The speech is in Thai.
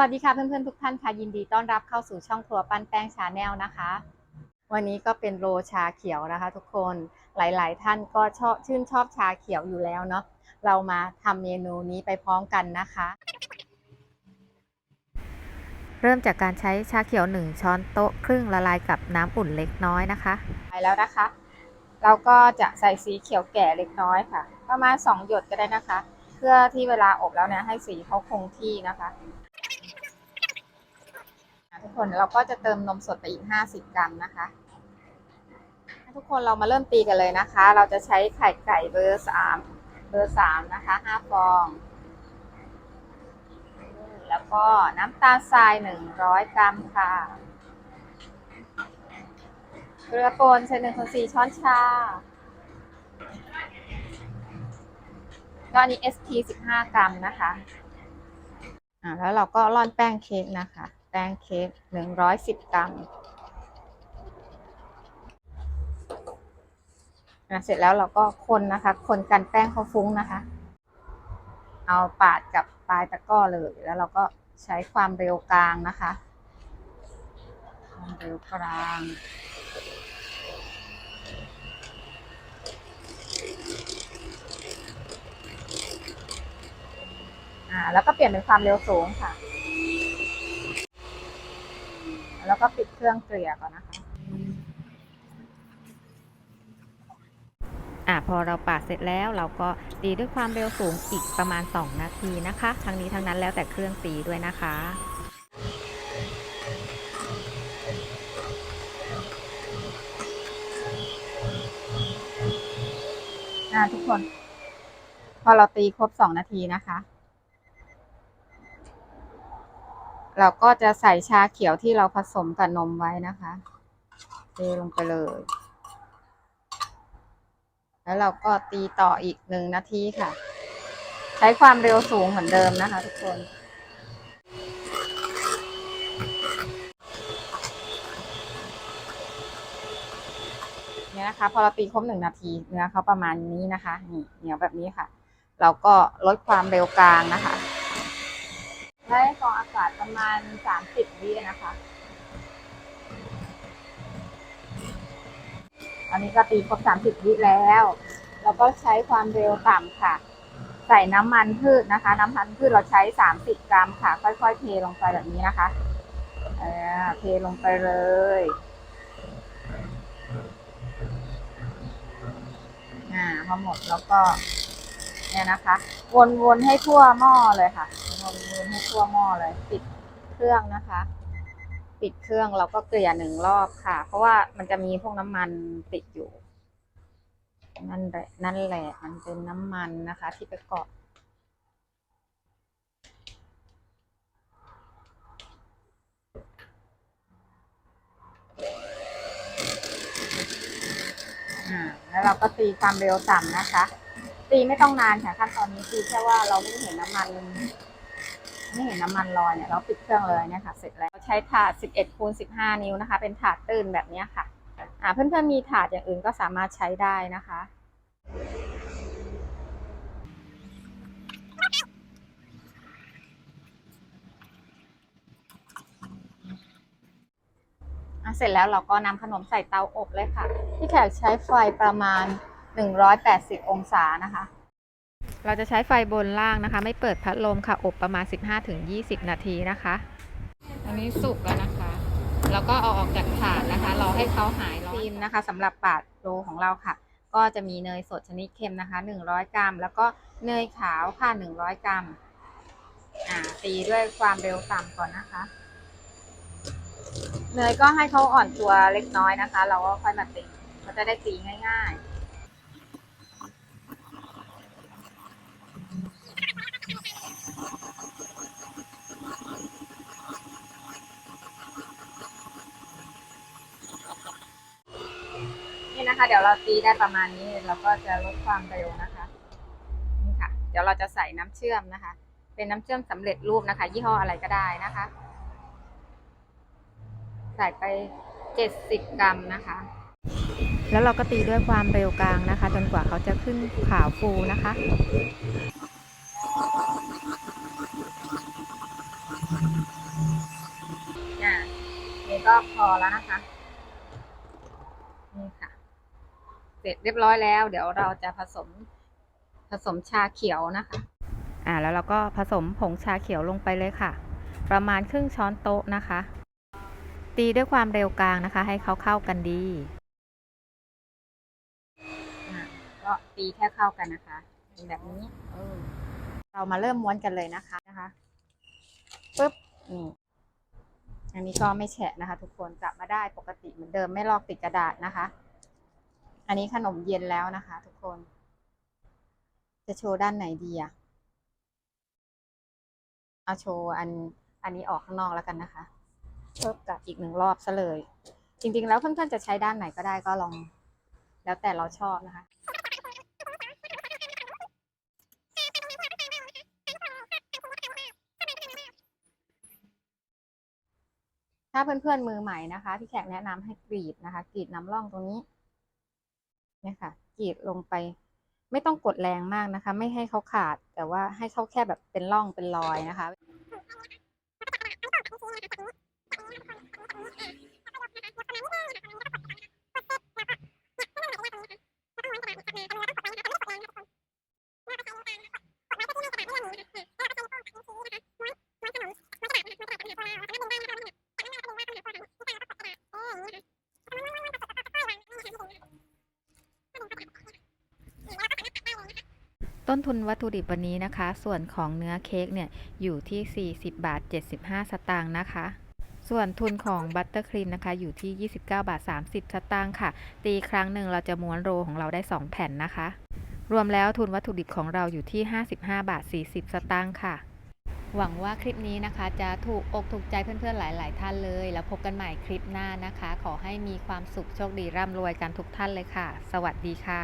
วัสดีค่ะเพื่อนๆทุกท่านค่ะยินดีต้อนรับเข้าสู่ช่องครัวปั้นแป้งชาแนลนะคะ วันนี้ก็เป็นโรชาเขียวนะคะ ทุกคนหลาย ๆ ท่านก็ชอบชื่นชอบชาเขียวอยู่แล้วเนาะเรามาทำเมนูนี้ไปพร้อมกันนะคะ เริ่มจากการใช้ชาเขียว 1 ช้อนโต๊ะครึ่งละลายกับน้ำอุ่นเล็กน้อยนะคะไปแล้วนะคะ เราก็จะใส่สีเขียวแก่เล็กน้อยค่ะ ประมาณ2หยดก็ได้นะคะ เพื่อที่เวลาอบแล้วเนี่ยให้สีเขาคงที่นะคะอะ ทุกคนเราก็จะเติมนมสดไปอีก 50 กรัมนะคะ ทุกคนเรามาเริ่มตีกันเลยนะคะ เราจะใช้ไข่ไก่เบอร์สามเบอร์สามนะคะห้าฟอง แล้วก็น้ำตาลทรายหนึ่งร้อยกรัมค่ะเกลือป่นใส่หนึ่งส่วนสี่ช้อนชาก็อันนี้ ST สิบห้ากรัมนะคะ อ่าแล้วเราก็ร่อนแป้งเค้กนะคะ แป้งเค้กหนึ่งร้อยสิบกรัมอะเสร็จแล้วเราก็คนนะคะ คนกันแป้งเขาฟุ้งนะคะ เอาปาดกับปลายตะกร้อเลย แล้วเราก็ใช้ความเร็วกลางนะคะ ความเร็วกลางอ่าแล้วก็เปลี่ยนเป็นความเร็วสูงค่ะ แล้วก็ปิดเครื่องเกลี่ยก่อนนะคะอะพอเราปาดเสร็จแล้วเราก็ตีด้วยความเร็วสูงอีกประมาณ 2 นาทีนะคะ ทั้งนี้ทั้งนั้นแล้วแต่เครื่องตีด้วยนะคะอ่าทุกคน พอเราตีครบสองนาทีนะคะ เราก็จะใส่ชาเขียวที่เราผสมกับนมไว้นะคะเทลงไปเลย แล้วเราก็ตีต่ออีกหนึ่งนาทีค่ะ ใช้ความเร็วสูงเหมือนเดิมนะคะ ทุกคนเนี่ยนะคะ พอเราตีครบหนึ่งนาทีเนื้อเขาประมาณนี้นะคะ นี่เหนียวแบบนี้ค่ะ เราก็ลดความเร็วกลางนะคะ ให้ฟองอากาศประมาณสามสิบวินะคะ อันนี้ก็ตีครบสามสิบวิแล้วเราก็ใช้ความเร็วต่ำค่ะ ใส่น้ำมันพืชนะคะ น้ำมันพืชเราใช้สามสิบกรัมค่ะ ค่อยๆ เทลงไปแบบนี้นะคะเออเทลงไปเลยอ่าพอหมดแล้วก็ เนี่ยนะคะ วนๆให้ทั่วหม้อเลยค่ะ วนๆให้ทั่วหม้อเลย ปิดเครื่องนะคะ ปิดเครื่องเราก็เกลี่ยหนึ่งรอบค่ะ เพราะว่ามันจะมีพวกน้ำมันติดอยู่ นั่นแหละนั่นแหละมันเป็นน้ำมันนะคะ ที่ไปเกาะอ่าแล้วเราก็ตีความเร็วต่ำนะคะ ตีไม่ต้องนานค่ะขั้นตอนนี้ตีแค่ว่าเราไม่เห็นน้ำมันไม่เห็นน้ำมันลอยเนี่ยเราปิดเครื่องเลยเนี่ยค่ะ เสร็จแล้วใช้ถาด 11คูณ15 นิ้วนะคะ เป็นถาดตื้นแบบนี้ค่ะอ่าเพื่อนๆมีถาดอย่างอื่นก็สามารถใช้ได้นะคะอะเสร็จแล้วเราก็นำขนมใส่เตาอบเลยค่ะ ที่แขกใช้ไฟประมาณ 180 องศานะคะ เราจะใช้ไฟบนล่างนะคะ ไม่เปิดพัดลมค่ะ อบประมาณ 15-20 นาทีนะคะ อันนี้สุกแล้วนะคะเราก็เอาออกจากถาดนะคะรอให้เขาหายร้อนครีมนะคะสำหรับปาดโรของเราค่ะ ก็จะมีเนยสดชนิดเค็มนะคะ 100 กรัม แล้วก็เนยขาวค่ะ 100 กรัมอ่าตีด้วยความเร็วต่ำก่อนนะคะ เนยก็ให้เขาอ่อนตัวเล็กน้อยนะคะ เราก็ค่อยมาตีเขาจะได้ตีง่าย ๆ นะคะ เดี๋ยวเราตีได้ประมาณนี้เราก็จะลดความเร็วนะคะนี่ค่ะ เดี๋ยวเราจะใส่น้ำเชื่อมนะคะ เป็นน้ำเชื่อมสำเร็จรูปนะคะ ยี่ห้ออะไรก็ได้นะคะ ใส่ไปเจ็ดสิบกรัมนะคะ แล้วเราก็ตีด้วยความเร็วกลางนะคะ จนกว่าเขาจะขึ้นขาวฟูนะคะอก็พอแล้วนะคะ นี่ค่ะ เสร็จเรียบร้อยแล้ว เดี๋ยวเราจะผสมผสมชาเขียวนะคะ อ่าแล้วเราก็ผสมผงชาเขียวลงไปเลยค่ะ ประมาณครึ่งช้อนโต๊ะนะคะ ตีด้วยความเร็วกลางนะคะ ให้เขาเข้ากันดีอะก็ตีแค่เข้ากันนะคะเป็นแบบนี้เออเรามาเริ่มม้วนกันเลยนะคะนะคะปึ๊บนี่อันนี้ก็ไม่แฉะนะคะ ทุกคนจับมาได้ปกติเหมือนเดิมไม่ลอกติดกระดาษนะคะ อันนี้ขนมเย็นแล้วนะคะ ทุกคน จะโชว์ด้านไหนดีอะเอาโชว์อันอันนี้ออกข้างนอกแล้วกันนะคะเพิ่มกับอีกหนึ่งรอบซะเลย จริง ๆ แล้วเพื่อนๆจะใช้ด้านไหนก็ได้ก็ลอง แล้วแต่เราชอบนะคะถ้าเพื่อนๆมือใหม่นะคะ พี่แขกแนะนำให้กรีดนะคะ กรีดน้ำร่องตรงนี้ เนี่ยค่ะกรีดลงไป ไม่ต้องกดแรงมากนะคะ ไม่ให้เขาขาดแต่ว่าให้เขาแค่แบบเป็นร่องเป็นรอยนะคะ ต้นทุนวัตถุดิบวันนี้นะคะ ส่วนของเนื้อเค้กเนี่ยอยู่ที่ 40 บาท 75 สตางค์นะคะ ส่วนทุนของบัตเตอร์ครีมนะคะอยู่ที่ 29 บาท 30 สตางค์ค่ะ ตีครั้งหนึ่งเราจะม้วนโรของเราได้ 2 แผ่นนะคะ รวมแล้วทุนวัตถุดิบของเราอยู่ที่ 55 บาท 40 สตางค์ค่ะ หวังว่าคลิปนี้นะคะ จะถูกอกถูกใจเพื่อนๆหลาย ๆ ท่านเลย แล้วพบกันใหม่คลิปหน้านะคะ ขอให้มีความสุขโชคดีร่ำรวยกันทุกท่านเลยค่ะ สวัสดีค่ะ